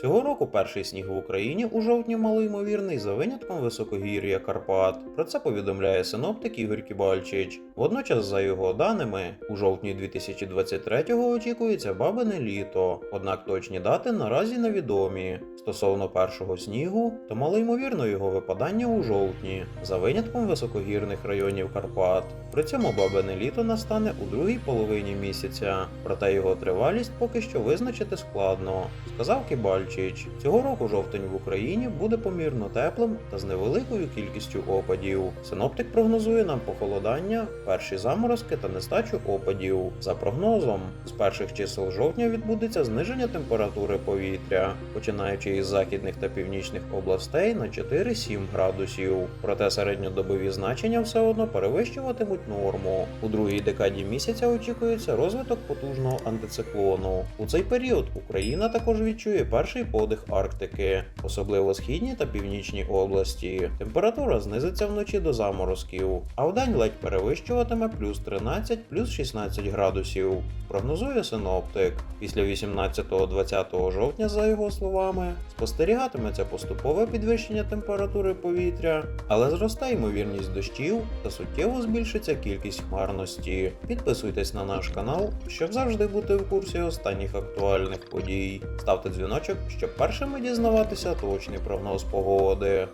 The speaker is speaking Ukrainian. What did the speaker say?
Цього року перший сніг в Україні у жовтні малоймовірний за винятком високогір'я Карпат. Про це повідомляє синоптик Ігор Кібальчич. Водночас, за його даними, у жовтні 2023-го очікується бабине літо, однак точні дати наразі невідомі. Стосовно першого снігу, то малоймовірно його випадання у жовтні, за винятком високогірних районів Карпат. При цьому бабине літо настане у другій половині місяця, проте його тривалість поки що визначити складно, сказав Кібальчич. Цього року жовтень в Україні буде помірно теплим та з невеликою кількістю опадів. Синоптик прогнозує нам похолодання, перші заморозки та нестачу опадів. За прогнозом, з перших чисел жовтня відбудеться зниження температури повітря, починаючи із західних та північних областей на 4-7 градусів. Проте середньодобові значення все одно перевищуватимуть норму. У другій декаді місяця очікується розвиток потужного антициклону. У цей період Україна також відчує перший подих Арктики, особливо східні та північні області. Температура знизиться вночі до заморозків, а вдень ледь перевищуватиме плюс 13, плюс 16 градусів. Прогнозує синоптик. Після 18-20 жовтня, за його словами, спостерігатиметься поступове підвищення температури повітря, але зросте ймовірність дощів та суттєво збільшиться кількість хмарності. Підписуйтесь на наш канал, щоб завжди бути в курсі останніх актуальних подій. Ставте дзвіночок, щоб першими дізнаватися точний прогноз погоди.